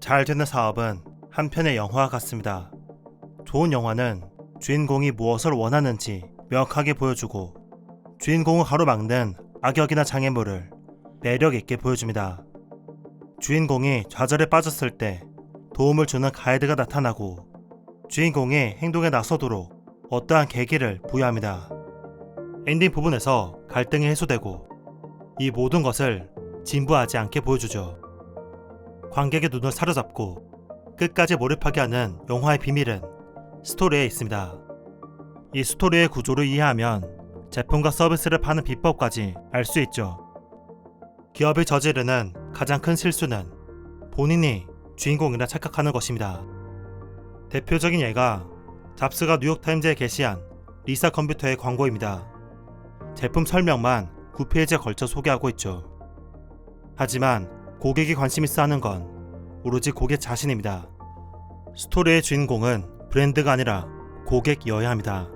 잘 되는 사업은 한편의 영화와 같습니다. 좋은 영화는 주인공이 무엇을 원하는지 명확하게 보여주고 주인공을 가로막는 악역이나 장애물을 매력 있게 보여줍니다. 주인공이 좌절에 빠졌을 때 도움을 주는 가이드가 나타나고 주인공이 행동에 나서도록 어떠한 계기를 부여합니다. 엔딩 부분에서 갈등이 해소되고 이 모든 것을 진부하지 않게 보여주죠. 관객의 눈을 사로잡고 끝까지 몰입하게 하는 영화의 비밀은 스토리에 있습니다. 이 스토리의 구조를 이해하면 제품과 서비스를 파는 비법까지 알 수 있죠. 기업이 저지르는 가장 큰 실수는 본인이 주인공이라 착각하는 것입니다. 대표적인 예가 잡스가 뉴욕타임즈에 게시한 리사 컴퓨터의 광고입니다. 제품 설명만 9페이지에 걸쳐 소개하고 있죠. 하지만 고객이 관심 있어 하는 건 오로지 고객 자신입니다. 스토리의 주인공은 브랜드가 아니라 고객이어야 합니다.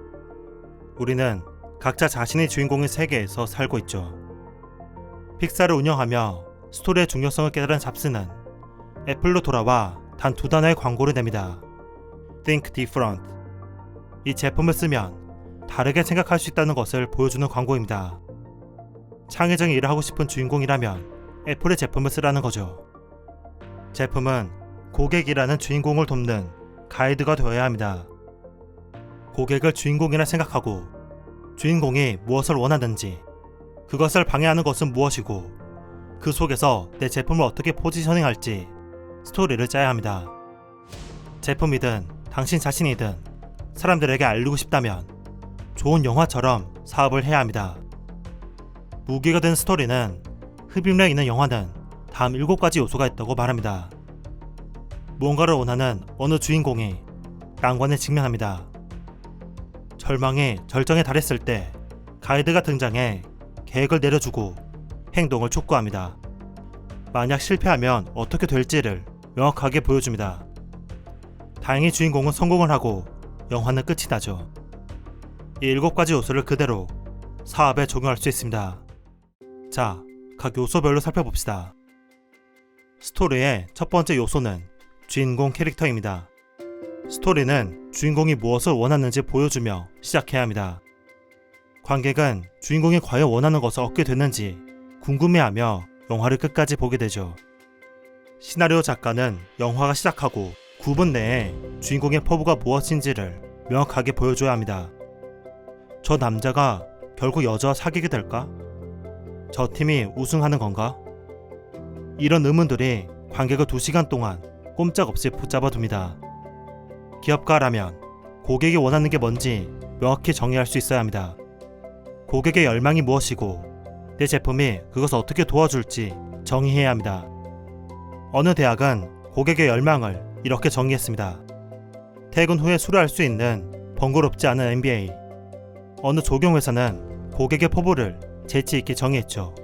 우리는 각자 자신의 주인공의 세계에서 살고 있죠. 픽사를 운영하며 스토리의 중요성을 깨달은 잡스는 애플로 돌아와 단 두 단어의 광고를 냅니다. Think Different. 이 제품을 쓰면 다르게 생각할 수 있다는 것을 보여주는 광고입니다. 창의적인 일을 하고 싶은 주인공이라면 애플의 제품을 쓰라는 거죠. 제품은 고객이라는 주인공을 돕는 가이드가 되어야 합니다. 고객을 주인공이라 생각하고 주인공이 무엇을 원하는지 그것을 방해하는 것은 무엇이고 그 속에서 내 제품을 어떻게 포지셔닝할지 스토리를 짜야 합니다. 제품이든 당신 자신이든 사람들에게 알리고 싶다면 좋은 영화처럼 사업을 해야 합니다. 무기가 된 스토리는 흡입력 있는 영화는 다음 7가지 요소가 있다고 말합니다. 무언가를 원하는 어느 주인공이 난관에 직면합니다. 절망이 절정에 달했을 때 가이드가 등장해 계획을 내려주고 행동을 촉구합니다. 만약 실패하면 어떻게 될지를 명확하게 보여줍니다. 다행히 주인공은 성공을 하고 영화는 끝이 나죠. 이 일곱 가지 요소를 그대로 사업에 적용할 수 있습니다. 자, 각 요소별로 살펴봅시다. 스토리의 첫 번째 요소는 주인공 캐릭터입니다. 스토리는 주인공이 무엇을 원하는지 보여주며 시작해야 합니다. 관객은 주인공이 과연 원하는 것을 얻게 됐는지 궁금해하며 영화를 끝까지 보게 되죠. 시나리오 작가는 영화가 시작하고 9분 내에 주인공의 포부가 무엇인지를 명확하게 보여줘야 합니다. 저 남자가 결국 여자와 사귀게 될까? 저 팀이 우승하는 건가? 이런 의문들이 관객을 2시간 동안 꼼짝없이 붙잡아 둡니다. 기업가라면 고객이 원하는 게 뭔지 명확히 정의할 수 있어야 합니다. 고객의 열망이 무엇이고 내 제품이 그것을 어떻게 도와줄지 정의해야 합니다. 어느 대학은 고객의 열망을 이렇게 정의했습니다. 퇴근 후에 술을 할수 있는 번거롭지 않은 MBA. 어느 조경회사는 고객의 포부를 재치 있게 정의했죠.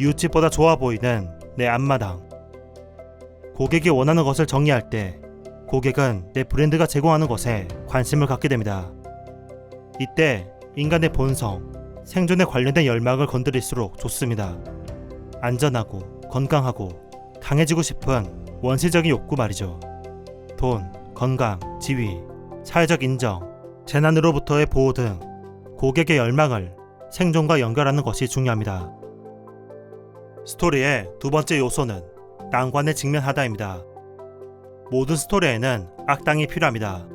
이웃집보다 좋아 보이는 내 앞마당. 고객이 원하는 것을 정의할 때 고객은 내 브랜드가 제공하는 것에 관심을 갖게 됩니다. 이때 인간의 본성, 생존에 관련된 열망을 건드릴수록 좋습니다. 안전하고 건강하고 강해지고 싶은 원시적인 욕구 말이죠. 돈, 건강, 지위, 사회적 인정, 재난으로부터의 보호 등 고객의 열망을 생존과 연결하는 것이 중요합니다. 스토리의 두 번째 요소는 난관에 직면하다입니다. 모든 스토리에는 악당이 필요합니다.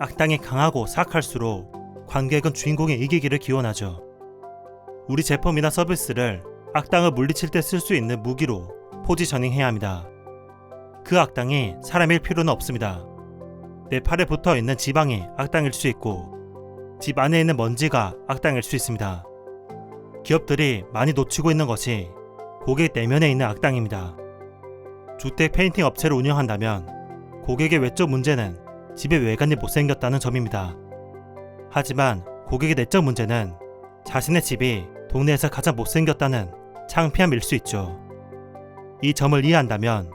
악당이 강하고 사악할수록 관객은 주인공이 이기기를 기원하죠. 우리 제품이나 서비스를 악당을 물리칠 때 쓸 수 있는 무기로 포지셔닝 해야 합니다. 그 악당이 사람일 필요는 없습니다. 내 팔에 붙어 있는 지방이 악당일 수 있고 집 안에 있는 먼지가 악당일 수 있습니다. 기업들이 많이 놓치고 있는 것이 고객 내면에 있는 악당입니다. 주택 페인팅 업체를 운영한다면 고객의 외적 문제는 집의 외관이 못생겼다는 점입니다. 하지만 고객의 내적 문제는 자신의 집이 동네에서 가장 못생겼다는 창피함일 수 있죠. 이 점을 이해한다면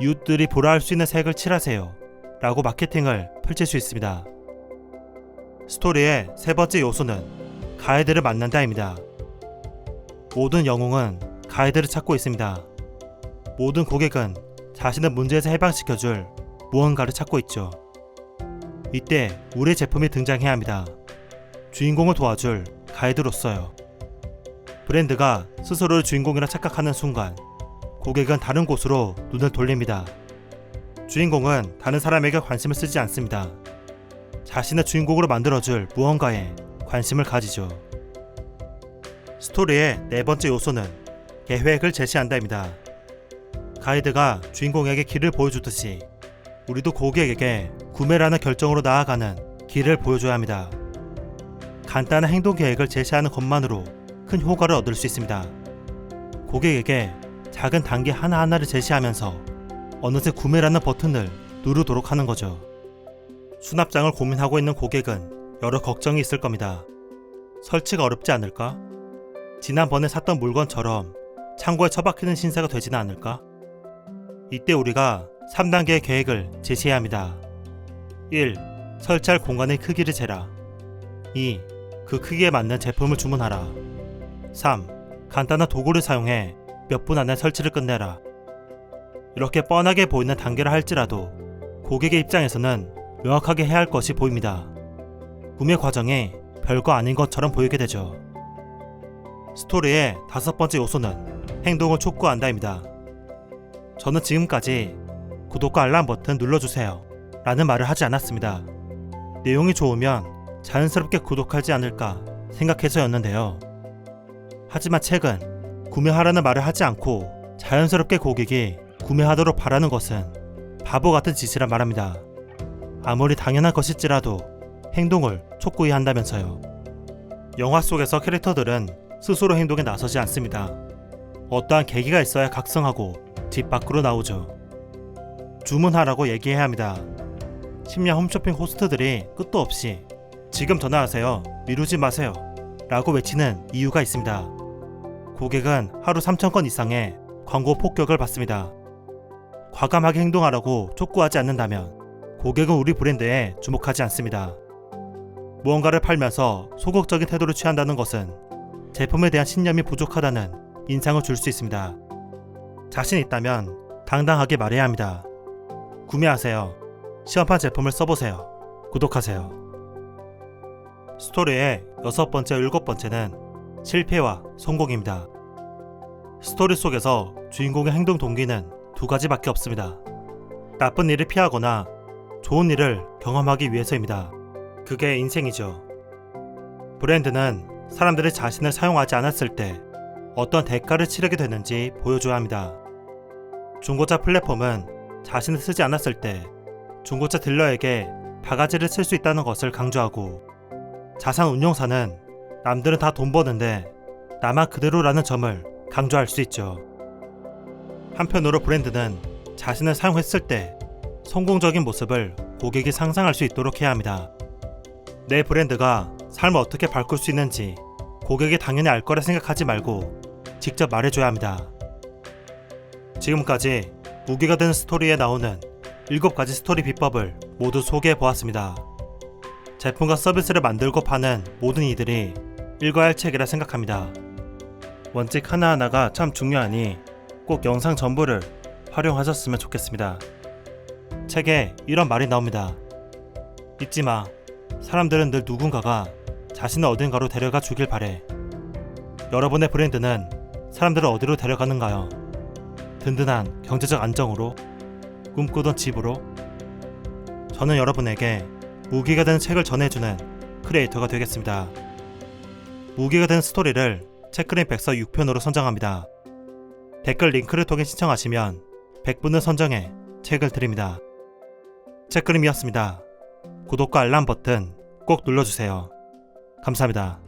이웃들이 보라 할 수 있는 색을 칠하세요 라고 마케팅을 펼칠 수 있습니다. 스토리의 세 번째 요소는 가이드를 만난다입니다. 모든 영웅은 가이드를 찾고 있습니다. 모든 고객은 자신을 문제에서 해방시켜줄 무언가를 찾고 있죠. 이때 우리 제품이 등장해야 합니다. 주인공을 도와줄 가이드로서요. 브랜드가 스스로를 주인공이라 착각하는 순간 고객은 다른 곳으로 눈을 돌립니다. 주인공은 다른 사람에게 관심을 쓰지 않습니다. 자신의 주인공으로 만들어줄 무언가에 관심을 가지죠. 스토리의 네 번째 요소는 계획을 제시한다입니다. 가이드가 주인공에게 길을 보여주듯이 우리도 고객에게 구매라는 결정으로 나아가는 길을 보여줘야 합니다. 간단한 행동 계획을 제시하는 것만으로 큰 효과를 얻을 수 있습니다. 고객에게 작은 단계 하나하나를 제시하면서 어느새 구매라는 버튼을 누르도록 하는 거죠. 수납장을 고민하고 있는 고객은 여러 걱정이 있을 겁니다. 설치가 어렵지 않을까? 지난번에 샀던 물건처럼 창고에 처박히는 신세가 되지는 않을까? 이때 우리가 3단계의 계획을 제시해야 합니다. 1. 설치할 공간의 크기를 재라. 2. 그 크기에 맞는 제품을 주문하라. 3. 간단한 도구를 사용해 몇 분 안에 설치를 끝내라. 이렇게 뻔하게 보이는 단계를 할지라도 고객의 입장에서는 명확하게 해야 할 것이 보입니다. 구매 과정이 별거 아닌 것처럼 보이게 되죠. 스토리의 다섯 번째 요소는 행동을 촉구한다입니다. 저는 지금까지 구독과 알람 버튼 눌러주세요 라는 말을 하지 않았습니다. 내용이 좋으면 자연스럽게 구독하지 않을까 생각해서였는데요. 하지만 최근 구매하라는 말을 하지 않고 자연스럽게 고객이 구매하도록 바라는 것은 바보 같은 짓이란 말합니다. 아무리 당연한 것일지라도 행동을 촉구해야 한다면서요. 영화 속에서 캐릭터들은 스스로 행동에 나서지 않습니다. 어떠한 계기가 있어야 각성하고 집 밖으로 나오죠. 주문하라고 얘기해야 합니다. 심야 홈쇼핑 호스트들이 끝도 없이 지금 전화하세요. 미루지 마세요. 라고 외치는 이유가 있습니다. 고객은 하루 3,000건 이상의 광고 폭격을 받습니다. 과감하게 행동하라고 촉구하지 않는다면 고객은 우리 브랜드에 주목하지 않습니다. 무언가를 팔면서 소극적인 태도를 취한다는 것은 제품에 대한 신념이 부족하다는 인상을 줄 수 있습니다. 자신 있다면 당당하게 말해야 합니다. 구매하세요. 시험판 제품을 써보세요. 구독하세요. 스토리의 여섯 번째, 일곱 번째는 실패와 성공입니다. 스토리 속에서 주인공의 행동 동기는 두 가지밖에 없습니다. 나쁜 일을 피하거나 좋은 일을 경험하기 위해서입니다. 그게 인생이죠. 브랜드는 사람들이 자신을 사용하지 않았을 때 어떤 대가를 치르게 되는지 보여줘야 합니다. 중고차 플랫폼은 자신을 쓰지 않았을 때 중고차 딜러에게 바가지를 쓸 수 있다는 것을 강조하고 자산 운용사는 남들은 다 돈 버는데 나만 그대로라는 점을 강조할 수 있죠. 한편으로 브랜드는 자신을 사용했을 때 성공적인 모습을 고객이 상상할 수 있도록 해야 합니다. 내 브랜드가 삶을 어떻게 바꿀 수 있는지 고객이 당연히 알 거라 생각하지 말고 직접 말해줘야 합니다. 지금까지 무게가 되는 스토리에 나오는 7가지 스토리 비법을 모두 소개해 보았습니다. 제품과 서비스를 만들고 파는 모든 이들이 읽어야 할 책이라 생각합니다. 원칙 하나하나가 참 중요하니 꼭 영상 전부를 활용하셨으면 좋겠습니다. 책에 이런 말이 나옵니다. 잊지 마. 사람들은 늘 누군가가 자신을 어딘가로 데려가 주길 바래. 여러분의 브랜드는 사람들을 어디로 데려가는가요? 든든한 경제적 안정으로? 꿈꾸던 집으로? 저는 여러분에게 무기가 된 책을 전해주는 크리에이터가 되겠습니다. 무기가 된 스토리를 체크린 백서 6편으로 선정합니다. 댓글 링크를 통해 신청하시면 100분을 선정해 책을 드립니다. 체크림이었습니다. 구독과 알람 버튼 꼭 눌러주세요. 감사합니다.